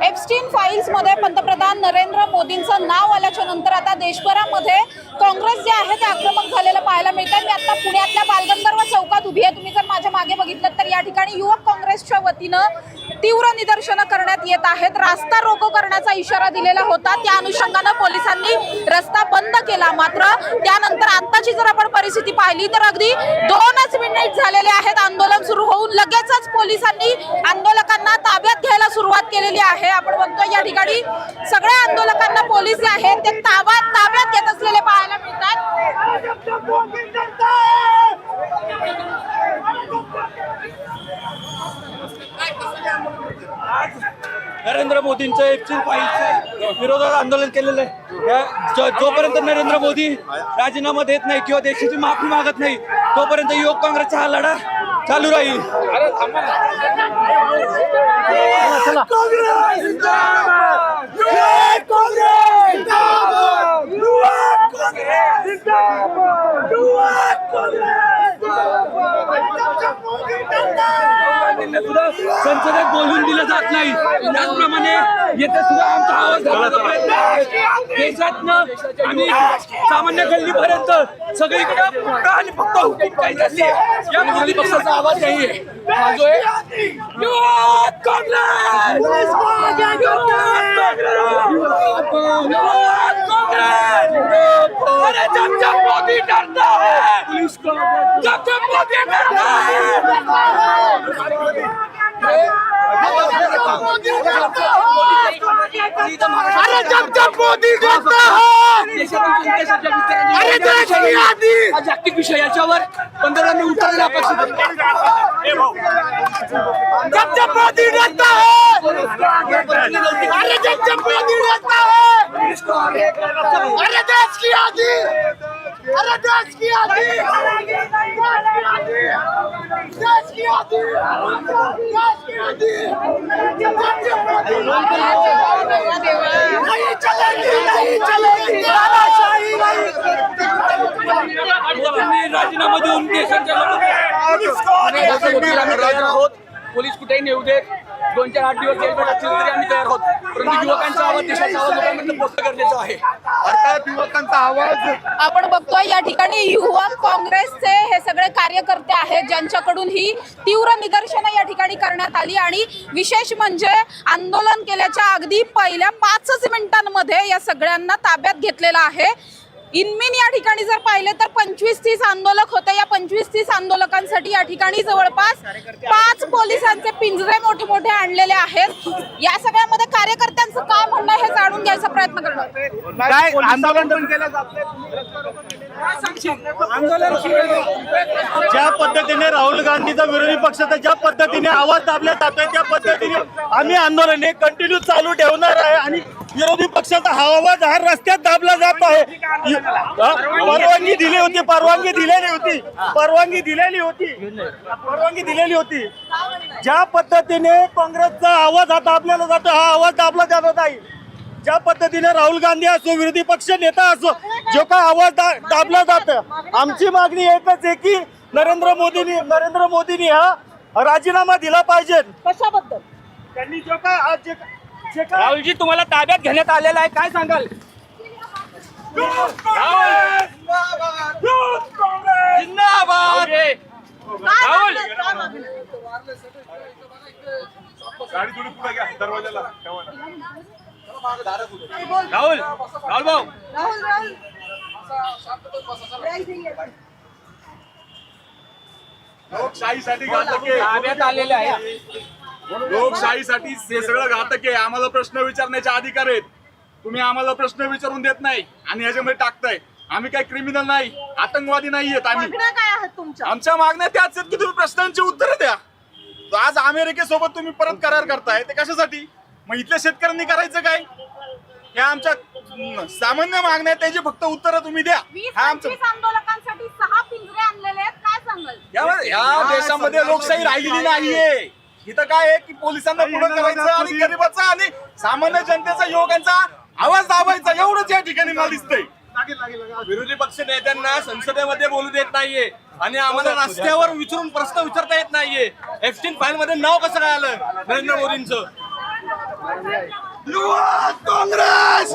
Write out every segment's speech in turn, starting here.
Epstein फाईल्समध्ये पंतप्रधान नरेंद्र मोदींचं नाव आल्याच्यानंतर आता देशभरामध्ये काँग्रेस जे आहे ते आक्रमक झालेलं पाहायला मिळतं मी आता पुण्यातल्या बालगंधर्व चौकात उभी आहे. तुम्ही जर माझ्या मागे बघितलं तर या ठिकाणी युवक काँग्रेसच्या वतीनं तीव्र निदर्शनं करण्यात येत आहेत. रास्ता रोको करण्याचा इशारा दिलेला होता. त्या अनुषंगानं पोलिसांनी रस्ता बंद केला मात्र त्यानंतर आत्ताची जर आपण परिस्थिती पाहिली तर अगदी दोनच मिनिट झालेले आहेत. आंदोलन सुरू होऊन लगेचच पोलिसांनी आंदोलकांना ताब्यात घ्यायला सुरुवात केलेली आहे. आपण बघतो या ठिकाणी सगळ्या आंदोलकांना पोलीस जे आहेत. ते ताब्यात ताब्यात घेत असलेले पाहायला मिळतात. नरेंद्र मोदींचं एप्रिल फाईलचं विरोधात आंदोलन केलेलं आहे. जोपर्यंत नरेंद्र मोदी राजीनामा देत नाही किंवा देशाची माफी मागत नाही तोपर्यंत युवक काँग्रेसचा हा लढा चालू राहील. सुद्धा संसदेत बोलून दिलं जात नाही. त्याचप्रमाणे येथे सुद्धा आमचा आवाज घालण्याचा प्रयत्न आहे. देशातनं आणि सामान्य गल्लीपर्यंत सगळीकडे फक्त आणि फक्त झाली आहे. या मोदी पक्षाचा आवाज नाहीये हा जो आहे युवक काँग्रेस! युवक काँग्रेस! युवक काँग्रेस! अरे जब जब मोदी डरता है जब जब मोदी डरता है अरे जब जब मोदी करता अरे जागतिक विषय याच्यावर पंतप्रधानांनी उत्तर दिलं अपेक्षित जब जब मोदी डरता अरे जब जब मोदी डरता अरे देश की आधी अरे देश की आधी। देश की आधी। देश की आधी। जब जब मोदी नहीं चलेगी नहीं चलेगी। तानाशाही नाही। राजीनामा देऊन देशांच्या लोकांना आहोत पोलीस कुठेही नेऊ देत. दोन चार आठ दिवस जेल भेट असतील तरी आम्ही तयार आहोत. परंतु युवकांचा आवाज देशाचा आवाज लोकांपर्यंत पोहोचणं गरजेचं आहे अर्थात युवकांचा आवाज. आपण बघतोय या ठिकाणी युवक काँग्रेसचे हे सगळे कार्यकर्ते आहेत ज्यांच्याकडून ही तीव्र निदर्शनं या ठिकाणी करण्यात आली. आणि विशेष म्हणजे आंदोलन केल्याच्या अगदी पहिल्या पाचच मिनिटांमध्ये या सगळ्यांना ताब्यात घेतलेलं आहे. इनमिन या ठिकाणी जर पाहिले तर पंचवीस तीस आंदोलक होते. या पंचवीस तीस आंदोलकांसाठी या ठिकाणी जवळपास पाच पोलिसांचे पिंजरे मोठे मोठे आणलेले आहेत. या सगळ्यामध्ये कार्यकर्त्यांचं काय म्हणणं हे जाणून घ्यायचा प्रयत्न करणार काय आंदोलन पण केलं जात ज्या पद्धतीने राहुल गांधीचा विरोधी पक्षाचा ज्या पद्धतीने आवाज दाबला जातोय त्या पद्धतीने आम्ही आंदोलन हे कंटिन्यू चालू ठेवणार आहे आणि विरोधी पक्षाचा हा आवाज हा रस्त्यात दाबला जात आहे. हा? परवानगी दिली होती परवानगी दिलेली होती. परवानगी दिलेली होती. परवानगी दिलेली होती. ज्या पद्धतीने काँग्रेसचा आवाज हा दाबलेला जातो हा आवाज दाबला जात नाही. ज्या पद्धतीने राहुल गांधी असो विरोधी पक्ष नेता असो जो काय आवाज दा, दाबला जात आमची मागणी एकच आहे की नरेंद्र मोदींनी नरेंद्र मोदींनी हा राजीनामा दिला पाहिजे. कशाबद्दल? त्यांनी जो काय आज जे राहुलजी तुम्हाला ताब्यात घेण्यात आलेलं आहे. काय सांगाल? जिंदाबाद! राहुल! गाडी थोडी पुढे घ्या दरवाजाला. राहुल राहुल भाऊ. लोकशाहीसाठी घातक आहे ताब्यात आलेलं आहे. लोकशाहीसाठी हे सगळं घातक आहे. आम्हाला प्रश्न विचारण्याचे अधिकार आहेत. तुम्ही आम्हाला प्रश्न विचारून देत नाही आणि ह्याच्यामध्ये टाकताय. आम्ही काही क्रिमिनल नाही आतंकवादी नाही आहेत आम्ही. काय आहेत तुमच्या? आमच्या मागण्या त्याच आहेत की तुम्ही प्रश्नांची उत्तरं द्या. तर आज अमेरिकेसोबत तुम्ही परत करार करताय ते कशासाठी? मग इथल्या शेतकऱ्यांनी करायचं काय? ह्या आमच्या सामान्य मागण्या आहेत, त्याची फक्त उत्तरं तुम्ही द्या. वीस हा आमचं पंचवीस आंदोलकांसाठी सहा पिंजरे आणलेले आहेत काय सांगाल? या देशामध्ये लोकशाही राहिलेली नाहीये. इथं काय आहे की पोलिसांना पुढे करायचं आणि गरीबाचा आणि सामान्य जनतेचा युवकांचा आवाज दाबायचा. एवढंच या ठिकाणी मला दिसतंय. विरोधी पक्ष नेत्यांना संसदेमध्ये बोलू देत नाहीये आणि आम्हाला रस्त्यावर विचारून प्रश्न विचारता येत नाहीये. एफस्टीन फाईल मध्ये नाव कसं काय आलं? नरेंद्र मोदींचं. युवा काँग्रेस!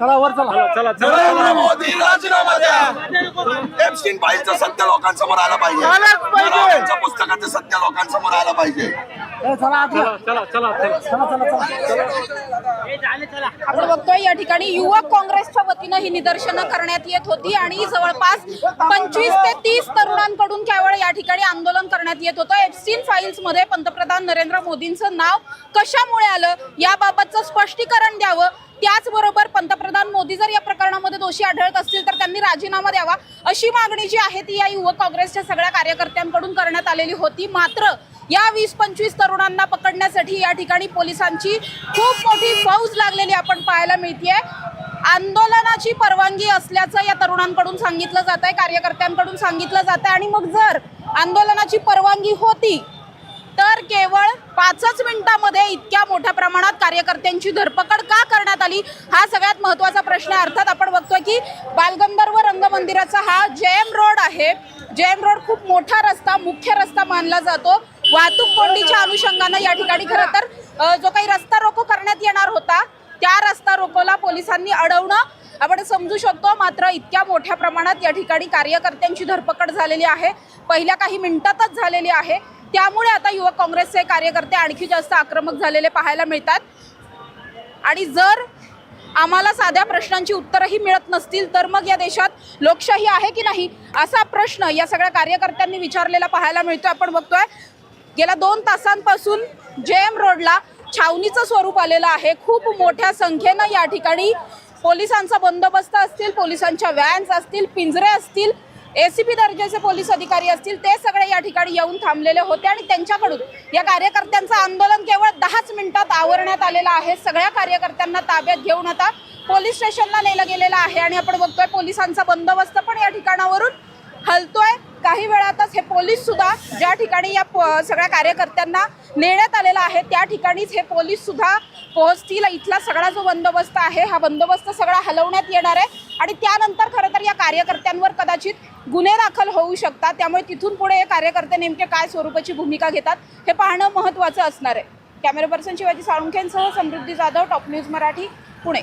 नरेंद्र मोदी राजीनामा द्या नरेंद्र मोदी राजीनामा द्या. एप्स्टीन फाईलचं सत्य लोकांसमोर आलं पाहिजे. राहुलच्या पुस्तकाचं सत्य लोकांसमोर आलं पाहिजे. आपण बघतोय या ठिकाणी युवक काँग्रेसच्या वतीनं ही निदर्शनं करण्यात येत होती आणि जवळपास पंचवीस ते तीस तरुणांकडून केवळ या ठिकाणी आंदोलन करण्यात येत होतं. एफसीन फाईल्समध्ये पंतप्रधान नरेंद्र मोदींचं नाव कशामुळे आलं? याबाबतचं स्पष्टीकरण द्यावं. त्याचबरोबर पंतप्रधान मोदी जर या प्रकरणामध्ये दोषी आढळत असतील तर त्यांनी राजीनामा द्यावा अशी मागणी जी आहे ती या युवक काँग्रेसच्या सगळ्या कार्यकर्त्यांकडून करण्यात आलेली होती. मात्र या वीस पंचवीस तरुणांना पकडण्यासाठी या ठिकाणी पोलिसांची खूप मोठी फौज लागलेली आपण पाहायला मिळतीये. आंदोलनाची परवानगी असल्याचं या तरुणांकडून सांगितलं जात आहे कार्यकर्त्यांकडून सांगितलं जात आहे आणि मग जर आंदोलनाची परवानगी होती तर केवळ पाचच मिनिटामध्ये इतक्या मोठ्या प्रमाणात कार्यकर्त्यांची धरपकड का करण्यात आली? हा सगळ्यात महत्त्वाचा प्रश्न आहे. अर्थात आपण बघतोय की बालगंधर्व रंगमंदिराचा हा जेएम रोड आहे. जेएम रोड खूप मोठा रस्ता मुख्य रस्ता मानला जातो. वाहतूक कोंडीच्या अनुषंगानं या ठिकाणी खरं तर जो काही रस्ता रोको करण्यात येणार होता त्या रस्ता रोकोला पोलिसांनी अडवणं आपण समजू शकतो. मात्र इतक्या मोठ्या प्रमाणात या ठिकाणी कार्यकर्त्यांची धरपकड झालेली आहे. पहिल्या काही मिनिटातच झालेली आहे. त्यामुळे आता युवक काँग्रेसचे कार्यकर्ते आणखी जास्त आक्रमक झालेले पाहायला मिळतात. आणि जर आम्हाला साध्या प्रश्नांची उत्तरही मिळत नसतील तर मग या देशात लोकशाही आहे की नाही असा प्रश्न या सगळ्या कार्यकर्त्यांनी विचारलेला पाहायला मिळतोय. आपण बघतोय गेल्या दोन तासांपासून जे एम रोडला छावणीचं स्वरूप आलेलं आहे. खूप मोठ्या संख्येनं या ठिकाणी पोलिसांचा बंदोबस्त असतील पोलिसांच्या व्हॅन्स असतील पिंजरे असतील एसीपी दर्जाचे पोलीस अधिकारी असतील ते सगळे या ठिकाणी येऊन थांबलेले होते आणि त्यांच्याकडून या कार्यकर्त्यांचं आंदोलन केवळ दहाच मिनिटात आवरण्यात आलेलं आहे. सगळ्या कार्यकर्त्यांना ताब्यात घेऊन आता पोलीस स्टेशनला नेलं गेलेलं आहे आणि आपण बघतोय पोलिसांचा बंदोबस्त पण या ठिकाणावरून हलतोय. काही वेळातच हे पोलीस सुद्धा ज्या ठिकाणी या प- सगळ्या कार्यकर्त्यांना नेण्यात आलेला आहे त्या ठिकाणीच हे पोलीस सुद्धा पोहोचतील. इथला सगळा जो बंदोबस्त आहे हा बंदोबस्त सगळा हलवण्यात येणार आहे. आणि त्यानंतर खरं तर या कार्यकर्त्यांवर कदाचित गुन्हे दाखल होऊ शकतात. त्यामुळे तिथून पुढे हे कार्यकर्ते नेमके काय स्वरूपाची भूमिका घेतात हे पाहणं महत्त्वाचं असणार आहे. Camera person Shivaji साळुंखेंसह Samruddhi Jadhav top news Marathi Pune.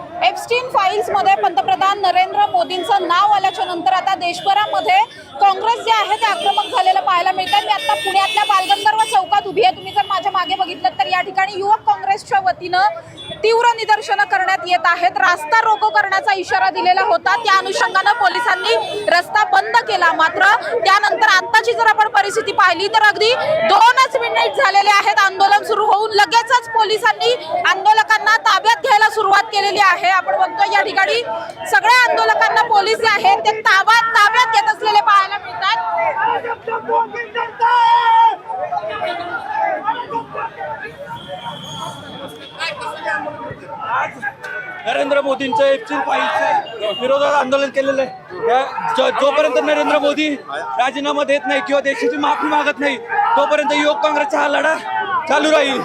Epstein फाईल्समध्ये पंतप्रधान नरेंद्र मोदींचं नाव आल्याच्यानंतर आता देशभरामध्ये काँग्रेस जे आहे ते आक्रमक झालेलं पाहायला मिळतं मी आता पुण्यातल्या बालगंधर्व चौकात उभी आहे. तुम्ही जर माझ्या मागे बघितलं तर या ठिकाणी युवक काँग्रेसच्या वतीनं तीव्र निदर्शनं करण्यात येत आहेत. रास्ता रोको करण्याचा इशारा दिलेला होता. त्या अनुषंगानं पोलिसांनी रस्ता बंद केला मात्र त्यानंतर आत्ताची जर आपण परिस्थिती पाहिली तर अगदी दोनच मिनिट झालेले आहेत. आंदोलन सुरू होऊन लगेचच पोलिसांनी आंदोलकांना ताब्यात घ्यायला सुरुवात केलेली आहे. आपण बघतो या ठिकाणी सगळ्या आंदोलकांना पोलीस जे आहेत. ते ताब्यात ताब्यात घेत असलेले पाहायला मिळतात. नरेंद्र मोदींचं एप्रिल फाईलचं विरोधात आंदोलन केलेलं आहे. जोपर्यंत नरेंद्र मोदी राजीनामा देत नाही किंवा देशाची माफी मागत नाही तोपर्यंत युवक काँग्रेसचा हा लढा चालू राहील.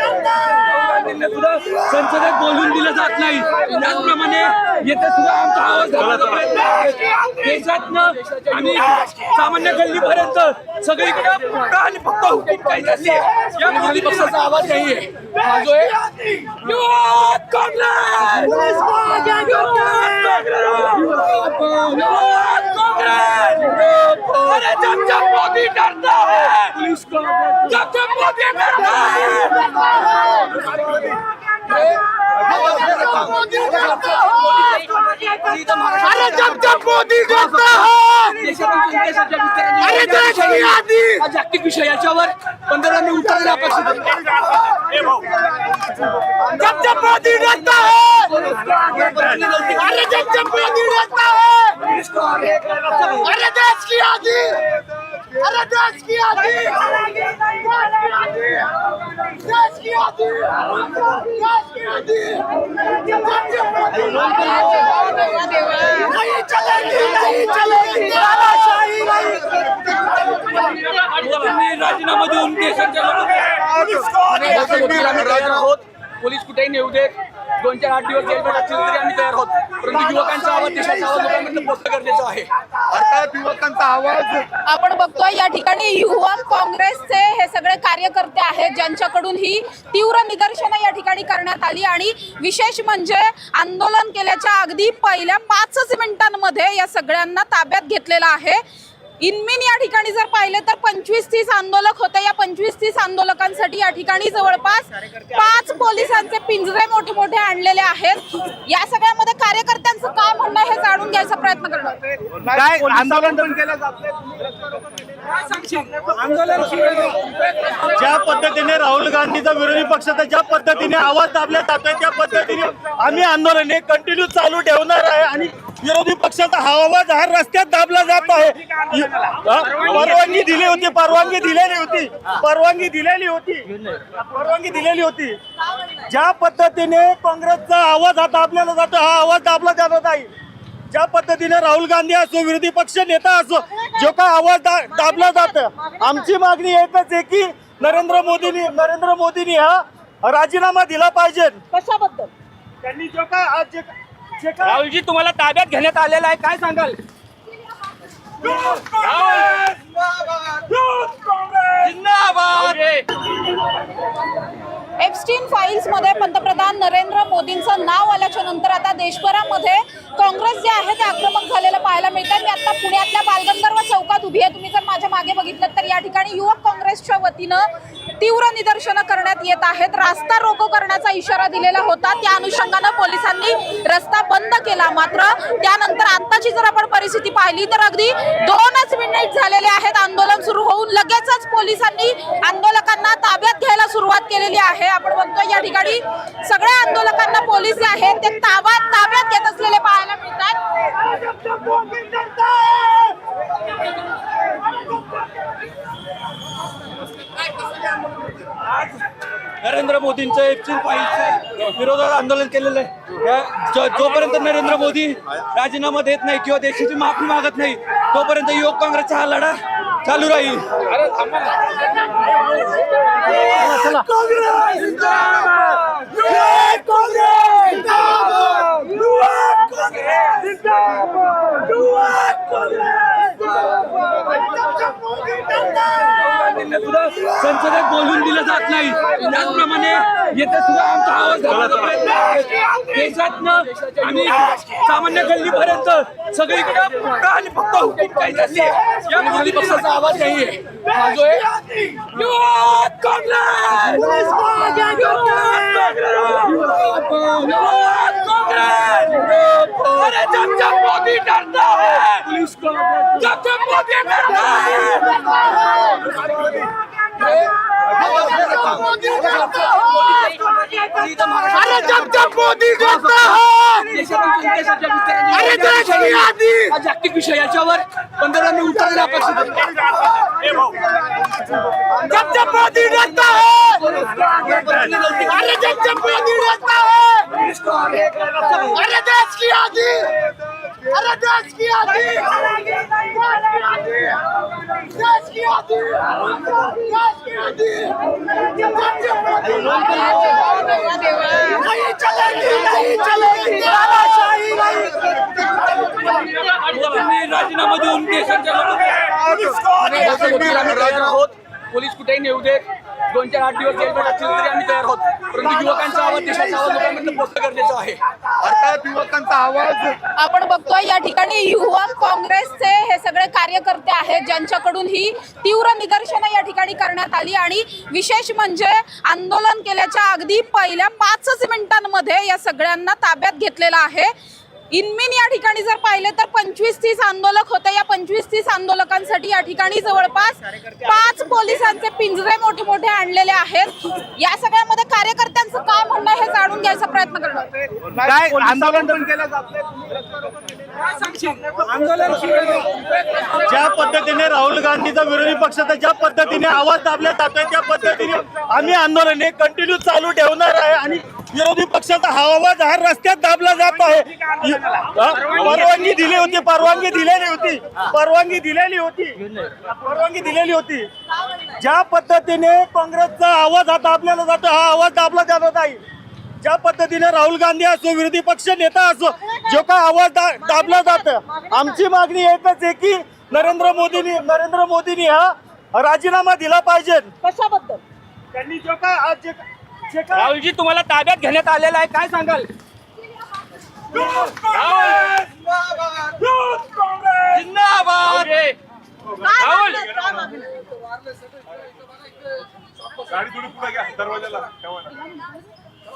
गांधींना सुद्धा संसदेत बोलून दिलं जात नाही त्याचप्रमाणे येथे सुद्धा आमचा आवाज दाबण्याचा प्रयत्न आहे. देशातनं आणि सामान्य गल्लीपर्यंत सगळीकडे फक्त आणि फक्त हुकूमशाही झाली आहे. या विरोधी पक्षाचा आवाज नाहीये हा जो आहे युवक काँग्रेस! युवक जब जब मोदी है डरता अरे जब जब मोदी डरता है, अरे देश की आधी हा जागतिक विषय याच्यावर पंतप्रधानांनी उत्तर दिलं अपेक्षित जब जब मोदी डरता है, अरे जब जब मोदी डरता है अरे देश की आधी अरे देश की आधी देश की आधी देश की आधी नहीं चलेगी नहीं चलेगी तानाशाही नहीं राजीनामा देऊन देशाच्या पोलीस कुठेही नेऊ देत दोन चार आठ दिवस जेलबेट असतील तरी आम्ही तयार आहोत. परंतु युवकांचा आवाज देशाचा आवाज लोकांपर्यंत पोहोचणं गरजेचं आहे. अर्थात युवकांचा आवाज. आपण बघतोय या ठिकाणी युवक काँग्रेसचे हे सगळे कार्यकर्ते आहेत ज्यांच्याकडून ही तीव्र निदर्शनं या ठिकाणी करण्यात आली आणि विशेष म्हणजे आंदोलन केल्याच्या अगदी पहिल्या पाचच मिनिटांमध्ये या सगळ्यांना ताब्यात घेतलेलं आहे. इनमिन या ठिकाणी जर पाहिले तर पंचवीस तीस आंदोलक होते. या पंचवीस तीस आंदोलकांसाठी या ठिकाणी जवळपास पाच पोलिसांचे पिंजरे मोठे मोठे आणलेले आहेत. या सगळ्यामध्ये कार्यकर्त्यांचं काय म्हणणं हे जाणून घ्यायचा प्रयत्न करणार काय आंदोलन पण केलं ज्या पद्धतीने राहुल गांधीचा विरोधी पक्षाचा ज्या पद्धतीने आवाज दाबला जातोय त्या पद्धतीने आम्ही आंदोलन हे कंटिन्यू चालू ठेवणार आहे आणि विरोधी पक्षाचा हा आवाज हा रस्त्यात दाबला जात आहे. परवानगी दिली होती परवानगी दिलेली होती परवानगी दिलेली होती परवानगी दिलेली होती. ज्या पद्धतीने काँग्रेसचा आवाज हा दाबलेला जातो हा आवाज दाबला जात नाही. ज्या पद्धतीने राहुल गांधी असो विरोधी पक्ष नेता असो जो काय आवाज दा, दाबला जात आमची मागणी एकच आहे की नरेंद्र मोदींनी नरेंद्र मोदींनी हा राजीनामा दिला पाहिजे. कशाबद्दल? त्यांनी जो काय आज जे राहुलजी तुम्हाला ताब्यात घेण्यात आलेलं आहे. काय सांगाल? एप्स्टीन फाईल्समध्ये पंतप्रधान नरेंद्र मोदींचं नाव आल्याच्यानंतर आता देशभरामध्ये काँग्रेस जे आहे ते आक्रमक झालेलं पाहायला मिळतं मी आता पुण्यातल्या बालगंधर्व चौकात उभी आहे. तुम्ही जर माझ्या मागे बघितलं तर या ठिकाणी युवक काँग्रेसच्या वतीनं तीव्र निदर्शनं करण्यात येत आहेत. रास्ता रोको करण्याचा इशारा दिलेला होता. त्या अनुषंगानं पोलिसांनी रस्ता बंद केला मात्र त्यानंतर आत्ताची जर आपण परिस्थिती पाहिली तर अगदी दोनच मिनिट झालेले आहेत. आंदोलन सुरू होऊन लगेचच पोलिसांनी आंदोलकांना ताब्यात घ्यायला सुरुवात केलेली आहे. आपण बघतोय या ठिकाणी सगळ्या आंदोलकांना पोलीस जे आहेत. ते ताब्यात ताब्यात घेत असलेले पाहायला मिळतात. नरेंद्र मोदींचं एप्रिल फाईलचं विरोधात आंदोलन केलेलं आहे. या- जो- जोपर्यंत नरेंद्र मोदी राजीनामा देत नाही किंवा देशाची माफी मागत नाही तोपर्यंत युवक काँग्रेसचा हा लढा चालू राहील. गांधींना सुद्धा संसदेत बोलून दिलं जात नाही. त्याचप्रमाणे येथे सुद्धा आमचा आवाज दाबण्याचा प्रयत्न आहे. देशातनं आणि सामान्य गल्लीपर्यंत सगळीकडे फक्त आणि फक्त हुकूमशाहीच असते या मोदी पक्षाचा आवाज नाहीये. हा जो आहे काँग्रेस! अरे जब जब मोदी डरता है जब जब मोदी डरता है अरे जब जब मोदी है। अरे देश की आधी। हा जागतिक विषय याच्यावर पंतप्रधानांनी उत्तर दिलं अपेक्षित आहे. जब जब मोदी है। अरे जब जब मोदी डरता है अरे देश की आधी अरे देश की आधी देश की आधी देश की मोदी नहीं चलेगी नहीं चलेगी। तानाशाही नहीं राजीनामा देऊन देशाच्या आहोत पोलीस कुठेही नेऊ देत दोन चार आठ दिवस जेलमध्ये असतील तरी आम्ही तयार आहोत परंतु युवकांचा आवाज देशाचा आवाज लोकांपर्यंत पोहोचणं गरजेचं आहे. अर्थात युवकांचा आवाज. आपण बघतोय या ठिकाणी युवक काँग्रेसचे हे सगळे कार्यकर्ते आहेत ज्यांच्याकडून ही तीव्र निदर्शनं या ठिकाणी करण्यात आली आणि विशेष म्हणजे आंदोलन केल्याच्या अगदी पहिल्या पाचच मिनिटांमध्ये या सगळ्यांना ताब्यात घेतलेलं आहे. इनमिन या ठिकाणी जर पाहिलं तर पंचवीस तीस आंदोलक होते. या पंचवीस तीस आंदोलकांसाठी या ठिकाणी जवळपास पाच पोलिसांचे पिंजरे मोठे मोठे आणलेले आहेत. या सगळ्यामध्ये कार्यकर्त्यांचं काय म्हणणं हे जाणून घ्यायचा प्रयत्न करणार. काय आंदोलन केलं ज्या पद्धतीने राहुल गांधीचा विरोधी पक्षाचा ज्या पद्धतीने आवाज दाबला जातोय त्या पद्धतीने आम्ही आंदोलन हे कंटिन्यू चालू ठेवणार आहे आणि विरोधी पक्षाचा हा आवाज हा रस्त्यात दाबला जात आहे. परवानगी दिली होती परवानगी दिलेली होती परवानगी दिलेली होती परवानगी दिलेली होती. ज्या पद्धतीने काँग्रेसचा आवाज हा दाबलेला जातो हा आवाज दाबला जात नाही. ज्या पद्धतीने राहुल गांधी असो विरोधी पक्ष नेता असो जो काय आवाज दा, दाबला जात आमची मागणी एकच आहे की नरेंद्र मोदींनी नरेंद्र मोदींनी हा राजीनामा दिला पाहिजे. कशाबद्दल? त्यांनी जो काय आज जे जे काय राहुलजी तुम्हाला ताब्यात घेण्यात आलेलं आहे. काय सांगाल? जिंदाबाद! राहुल! गाडी थोडी पुढे घ्या दरवाजाला ठेवा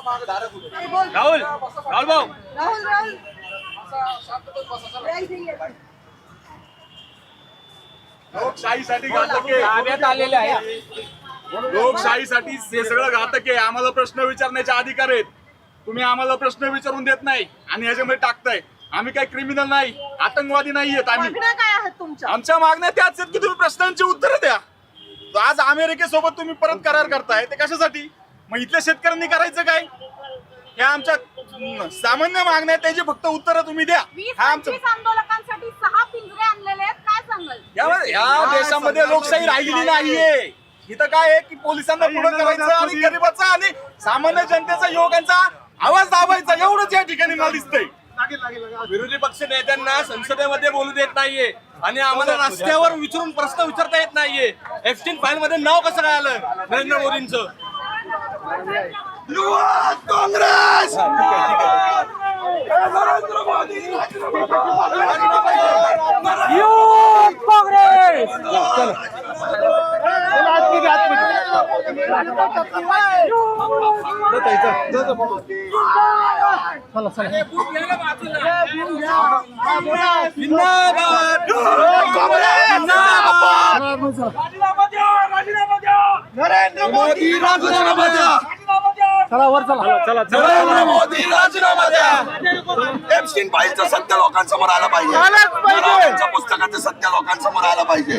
राहुल राहुल भाऊ. लोकशाहीसाठी घातक आहे. ताब्यात आलेलं आहे. लोकशाहीसाठी हे सगळं घातक आहे. आम्हाला प्रश्न विचारण्याचे अधिकार आहेत. तुम्ही आम्हाला प्रश्न विचारून देत नाही आणि ह्याच्यामध्ये टाकताय. आम्ही काही क्रिमिनल नाही आतंकवादी नाही आहेत आम्ही. आमच्या मागण्या त्याच आहेत की तुम्ही प्रश्नांची उत्तरं द्या. आज अमेरिकेसोबत तुम्ही परत करार करताय ते कशासाठी? मग इथल्या शेतकऱ्यांनी करायचं काय? ह्या आमच्या सामान्य मागण्या त्याची फक्त उत्तरं तुम्ही द्या. हा आमचं पंचवीस आंदोलकांसाठी सहा पिंजरे आणलेले आहेत. काय सांगाल? या या देशामध्ये लोकशाही राहिलेली नाहीये. इथं काय आहे की पोलिसांना पुढे करायचं आणि गरिबाचा आणि सामान्य जनतेचा युवकांचा आवाज दाबायचा. एवढंच या ठिकाणी मला दिसतंय. विरोधी पक्ष नेत्यांना संसदेमध्ये बोलू देत नाहीये आणि आम्हाला रस्त्यावर विचारून प्रश्न विचारता येत नाहीये. एफस्टीन फाईल मध्ये नाव कसं काय आलं? नरेंद्र मोदींचं. युवा काँग्रेस नरेंद्र मोदी युथ काँग्रेस जिंदाबाद! राजीनामा द्या राजीनामा द्या नरेंद्र मोदी राजीनामा द्या नरेंद्र मोदी राजीनामा द्या. एप्स्टीन फाईलचं सत्य लोकांसमोर आलं पाहिजे. रावांच्या पुस्तकाचं सत्य लोकांसमोर आलं पाहिजे.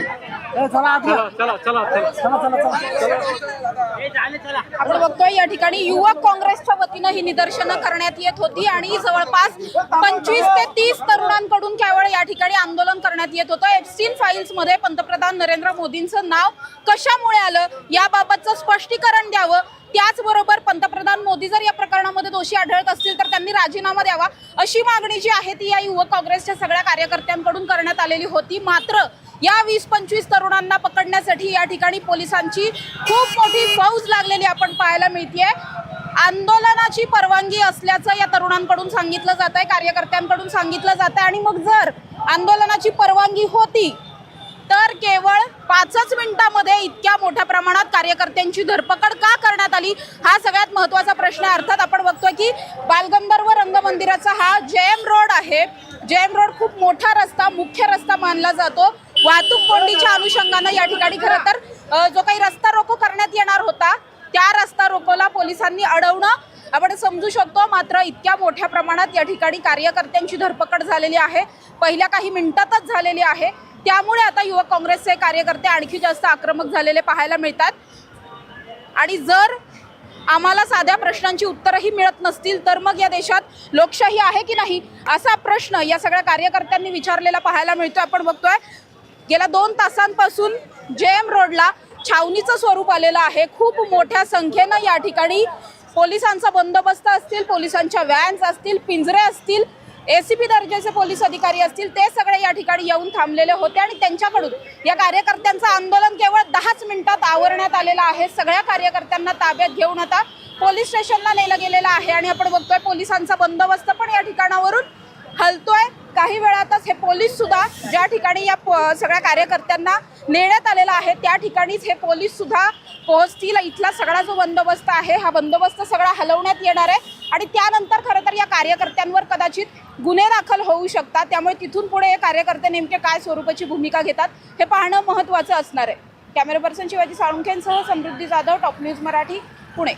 आपण बघतोय या ठिकाणी युवक काँग्रेसच्या वतीनं ही निदर्शनं करण्यात येत होती आणि जवळपास पंचवीस ते तीस तरुणांकडून केवळ या ठिकाणी आंदोलन करण्यात येत होतं. एफसीन फाईल्समध्ये पंतप्रधान नरेंद्र मोदींचं नाव कशामुळे आलं? याबाबतचं स्पष्टीकरण द्यावं? त्याचबरोबर पंतप्रधान मोदी जर या प्रकरणामध्ये दोषी आढळत असतील तर त्यांनी राजीनामा द्यावा अशी मागणी जी आहे ती या युवक काँग्रेसच्या सगळ्या कार्यकर्त्यांकडून करण्यात आलेली होती. मात्र या वीस पंचवीस तरुणांना पकडण्यासाठी या ठिकाणी पोलिसांची खूप मोठी फौज लागलेली आपण पाहायला मिळतीये. आंदोलनाची परवानगी असल्याचं या तरुणांकडून सांगितलं जात आहे कार्यकर्त्यांकडून सांगितलं जात आहे आणि मग जर आंदोलनाची परवानगी होती तर केवळ पाचच मिनिटामध्ये इतक्या मोठ्या प्रमाणात कार्यकर्त्यांची धरपकड का करण्यात आली? हा सगळ्यात महत्त्वाचा प्रश्न आहे. अर्थात आपण बघतोय की बालगंधर्व रंगमंदिराचा हा जेएम रोड आहे. जेएम रोड खूप मोठा रस्ता मुख्य रस्ता मानला जातो. वाहतूक कोंडीच्या अनुषंगानं या ठिकाणी खरं तर जो काही रस्ता रोको करण्यात येणार होता त्या रस्ता रोकोला पोलिसांनी अडवणं आपण समजू शकतो. मात्र इतक्या मोठ्या प्रमाणात या ठिकाणी कार्यकर्त्यांची धरपकड झालेली आहे. पहिल्या काही मिनिटातच झालेली आहे. त्यामुळे आता युवक काँग्रेसचे कार्यकर्ते आणखी जास्त आक्रमक झालेले पाहायला मिळतात. आणि जर आम्हाला साध्या प्रश्नांची उत्तरही मिळत नसतील तर मग या देशात लोकशाही आहे की नाही असा प्रश्न या सगळ्या कार्यकर्त्यांनी विचारलेला पाहायला मिळतो आपण बघतोय गेल्या दोन तासांपासून जे एम रोडला छावणीचं स्वरूप आलेलं आहे. खूप मोठ्या संख्येनं या ठिकाणी पोलिसांचा बंदोबस्त असतील पोलिसांच्या व्हॅन्स असतील पिंजरे असतील एसीपी दर्जाचे पोलीस अधिकारी असतील ते सगळे या ठिकाणी येऊन थांबलेले होते आणि त्यांच्याकडून या कार्यकर्त्यांचं आंदोलन केवळ दहाच मिनिटात आवरण्यात आलेलं आहे. सगळ्या कार्यकर्त्यांना ताब्यात घेऊन आता पोलीस स्टेशनला नेलं गेलेलं आहे आणि आपण बघतोय पोलिसांचा बंदोबस्त पण या ठिकाणावरून हलतोय. काही वेळातच हे पोलीस सुद्धा ज्या ठिकाणी या प- सगळ्या कार्यकर्त्यांना नेण्यात आलेला आहे. त्या ठिकाणीच हे पोलीस सुद्धा पोहोचतील. इथला सगळा जो बंदोबस्त आहे हा बंदोबस्त सगळा हलवण्यात येणार आहे. आणि त्यानंतर खरं तर या कार्यकर्त्यांवर कदाचित गुन्हे दाखल होऊ शकतात. त्यामुळे तिथून पुढे हे कार्यकर्ते नेमके काय स्वरूपाची भूमिका घेतात हे पाहणं महत्त्वाचं असणार आहे. कॅमेरा पर्सन शिवाजी साळुंखेंसह समृद्धी जाधव टॉप न्यूज मराठी पुणे.